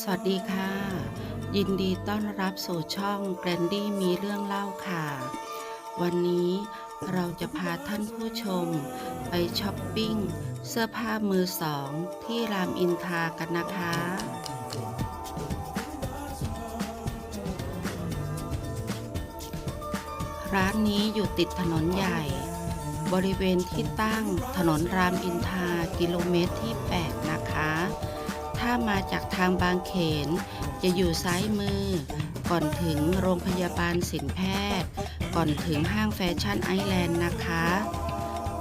สวัสดีค่ะ ยินดีต้อนรับสู่ช่องแกรนดี้มีเรื่องเล่าค่ะ วันนี้เราจะพาท่านผู้ชมไปช้อปปิ้ง เสื้อผ้ามือสองที่รามอินทากันนะคะร้านนี้อยู่ติดถนนใหญ่ บริเวณที่ตั้งถนนรามอินทากิโลเมตรที่8นะ ถ้ามาจากทางบางเขน จะอยู่ซ้ายมือ ก่อนถึงโรงพยาบาลสินแพทย์ ก่อนถึงห้างแฟชั่นไอแลนด์นะคะ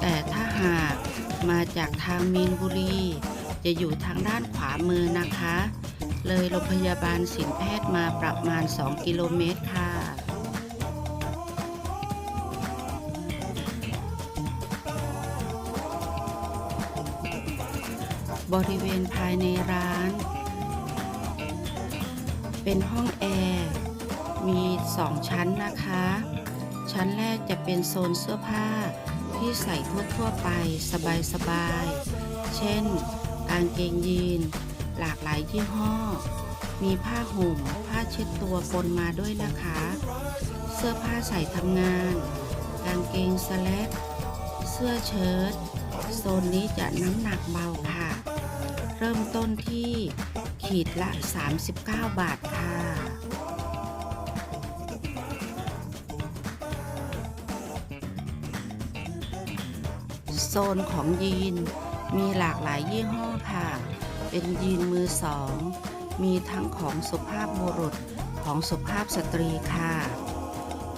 แต่ถ้าหากมาจากทางมีนบุรี จะอยู่ทางด้านขวามือนะคะ เลยโรงพยาบาลสินแพทย์มาประมาณ 2 กิโลเมตรค่ะ บริเวณภายในร้าน เป็นห้องแอร์ มีสองชั้นนะคะ ชั้นแรกจะเป็นโซนเสื้อผ้าที่ใส่ทั่วๆไปสบายๆ เช่น กางเกงยีน หลากหลายยี่ห้อ มีผ้าห่ม ผ้าเช็ดตัวปนมาด้วยนะคะ เสื้อผ้าใส่ทำงาน กางเกงสแลกเสื้อเชิ้ตโซนนี้จะน้ำหนักเบาค่ะ เริ่มต้นที่ขีดละ 39 บาทค่ะ โซนของยีนมีหลากหลายยี่ห้อค่ะ เป็นยีนมือสอง มีทั้งของสุภาพบุรุษของสุภาพสตรีค่ะ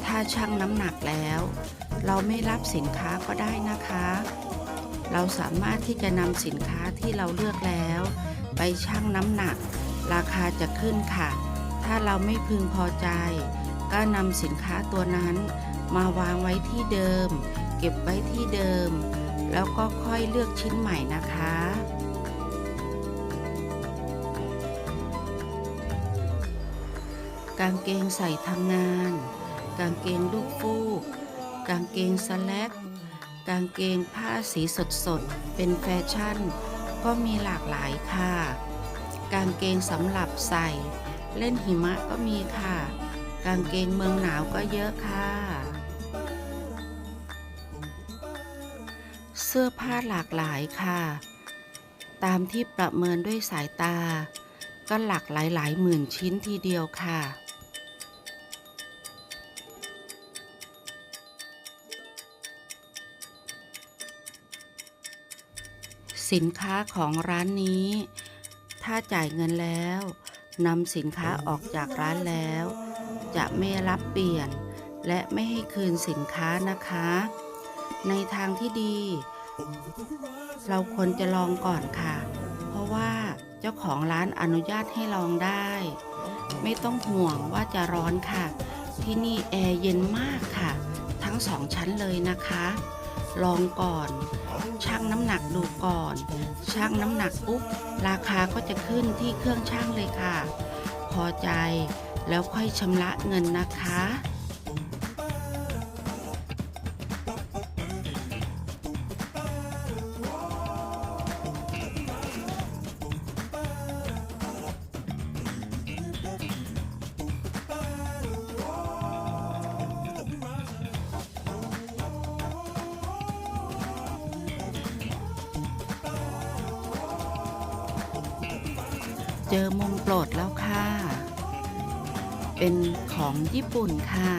ถ้าชั่งน้ำหนักแล้ว เราไม่รับสินค้าก็ได้นะคะ เราสามารถที่จะนำสินค้าที่เราเลือกแล้ว ไปชั่งน้ำหนัก ราคาจะขึ้นค่ะ ถ้าเราไม่พึงพอใจ ก็นำสินค้าตัวนั้น มาวางไว้ที่เดิม เก็บไว้ที่เดิม แล้วก็ค่อยเลือกชิ้นใหม่นะคะกางเกงใส่ทำงาน กางเกงลูกฟูก กางเกงสแลก กางเกงผ้าสีสดๆเป็นแฟชั่น ก็มีหลากหลายค่ะ กางเกงสำหรับใส่ เล่นหิมะก็มีค่ะ กางเกงเมืองหนาวก็เยอะค่ะ เสื้อผ้าหลากหลายค่ะ ตามที่ประเมินด้วยสายตา ก็หลักหลายหลายหมื่นชิ้นทีเดียวค่ะ สินค้าของร้านนี้ ถ้าจ่ายเงินแล้วนำสินค้าออกจากร้านแล้ว จะไม่รับเปลี่ยน และไม่ให้คืนสินค้านะคะ ในทางที่ดี เราควรจะลองก่อนค่ะ เพราะว่าเจ้าของร้านอนุญาตให้ลองได้ ไม่ต้องห่วงว่าจะร้อนค่ะ ที่นี่แอร์เย็นมากค่ะ ทั้งสองชั้นเลยนะคะ ลองก่อน ชั่งน้ำหนักดูก่อน ชั่งน้ำหนักปุ๊บราคาก็จะขึ้นที่เครื่องชั่งเลยค่ะ พอใจแล้วค่อยชำระเงินนะคะ เจอมุมโปรดแล้วค่ะ เป็นของญี่ปุ่นค่ะ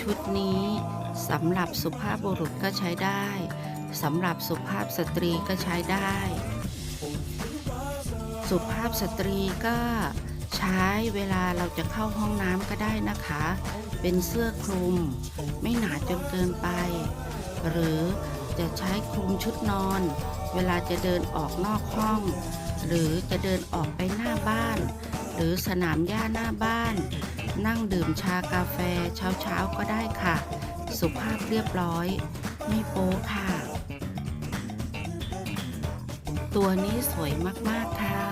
ชุดนี้สำหรับสุภาพบุรุษก็ใช้ได้สำหรับสุภาพสตรีก็ใช้ได้ สุภาพสตรีก็ใช้เวลาเราจะเข้าห้องน้ำก็ได้นะคะ เป็นเสื้อคลุม ไม่หนาจนเกินไป หรือจะใช้คลุมชุดนอน เวลาจะเดินออกนอกห้อง หรือจะเดินออกไปหน้าบ้าน หรือสนามหญ้าหน้าบ้าน นั่งดื่มชากาแฟเช้าๆก็ได้ค่ะ สุภาพเรียบร้อย ไม่โป๊ค่ะ ตัวนี้สวยมากๆค่ะ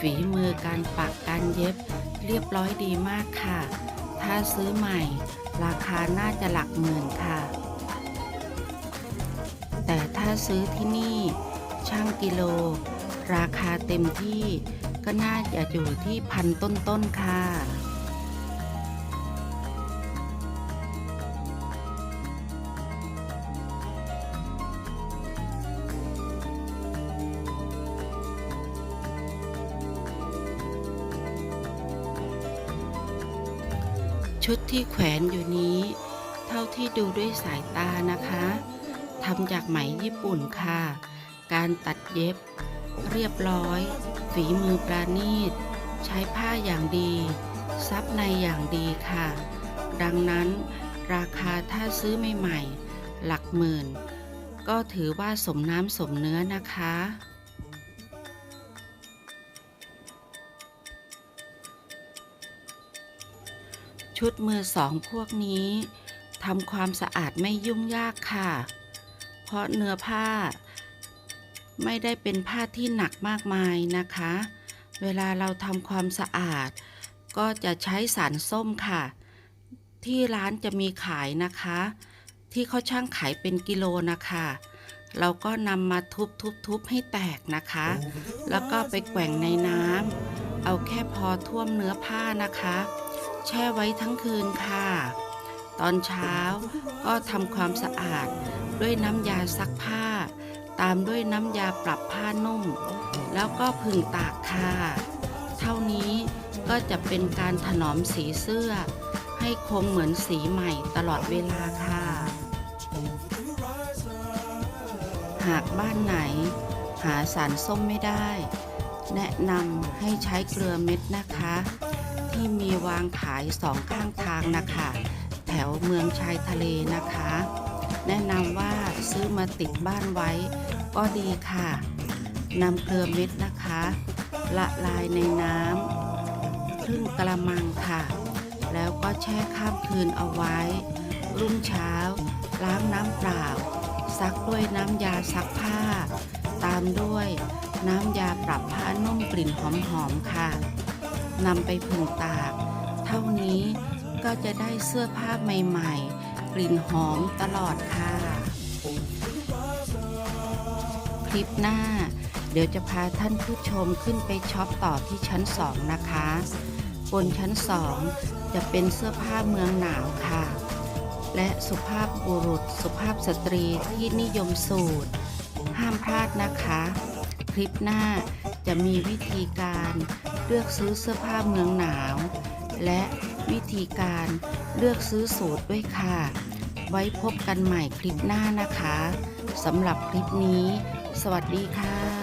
ฝีมือการปักการเย็บเรียบร้อยดีมากค่ะ ถ้าซื้อใหม่ ราคาน่าจะหลักหมื่นค่ะ แต่ถ้าซื้อที่นี่ช่างกิโล ราคาเต็มที่ก็น่าจะอยู่ที่พันต้นๆค่ะชุดที่แขวนอยู่นี้ เท่าที่ดูด้วยสายตานะคะทำจากไหมญี่ปุ่นค่ะ การตัดเย็บ เรียบร้อย ฝีมือปราณีต ใช้ผ้าอย่างดี ซับในอย่างดีค่ะ ดังนั้นราคาถ้าซื้อใหม่ๆ หลักหมื่น ก็ถือว่าสมน้ำสมเนื้อนะคะชุดมือสองพวกนี้ทำความสะอาดไม่ยุ่งยากค่ะ เพราะเนื้อผ้า ไม่ได้เป็นผ้าที่หนักมากมายนะคะ เวลาเราทำความสะอาด ก็จะใช้สารส้มค่ะ ที่ร้านจะมีขายนะคะ ที่เขาช่างขายเป็นกิโลนะคะ เราก็นำมาทุบๆๆให้แตกนะคะ แล้วก็ไปแกว่งในน้ำเอาแค่พอท่วมเนื้อผ้านะคะ แช่ไว้ทั้งคืนค่ะ ตอนเช้าก็ทำความสะอาดด้วยน้ำยาซักผ้า ตามด้วยน้ำยาปรับผ้านุ่ม แล้วก็ผึ่งตากค่ะเท่านี้ก็จะเป็นการถนอมสีเสื้อ ให้คงเหมือนสีใหม่ตลอดเวลาค่ะ หากบ้านไหน หาสารส้มไม่ได้ แนะนำให้ใช้เกลือเม็ดนะคะ ที่มีวางขายสองข้างทางนะคะ แถวเมืองชายทะเลนะคะ แนะนำว่าซื้อมาติดบ้านไว้ก็ดีค่ะนำเกลือเม็ดนะคะ ละลายในน้ำครึ่งกระมังค่ะ แล้วก็แช่ข้ามคืนเอาไว้ รุ่งเช้า ล้างน้ำเปล่า ซักด้วยน้ำยาซักผ้า ตามด้วยน้ำยาปรับผ้านุ่มกลิ่นหอมๆค่ะนำไปผึ่งตาก เท่านี้ก็จะได้เสื้อผ้าใหม่ๆ กลิ่นหอมตลอดค่ะ คลิปหน้า เดี๋ยวจะพาท่านผู้ชมขึ้นไปช็อปต่อที่ชั้นสองนะคะ บนชั้นสองจะเป็นเสื้อผ้าเมืองหนาวค่ะ และสุภาพบุรุษสุภาพสตรีที่นิยมสูตร ห้ามพลาดนะคะ คลิปหน้าจะมีวิธีการเลือกซื้อเสื้อผ้าเมืองหนาว และ วิธีการเลือกซื้อสูตรด้วยค่ะ ไว้พบกันใหม่คลิปหน้านะคะสำหรับคลิปนี้ สวัสดีค่ะ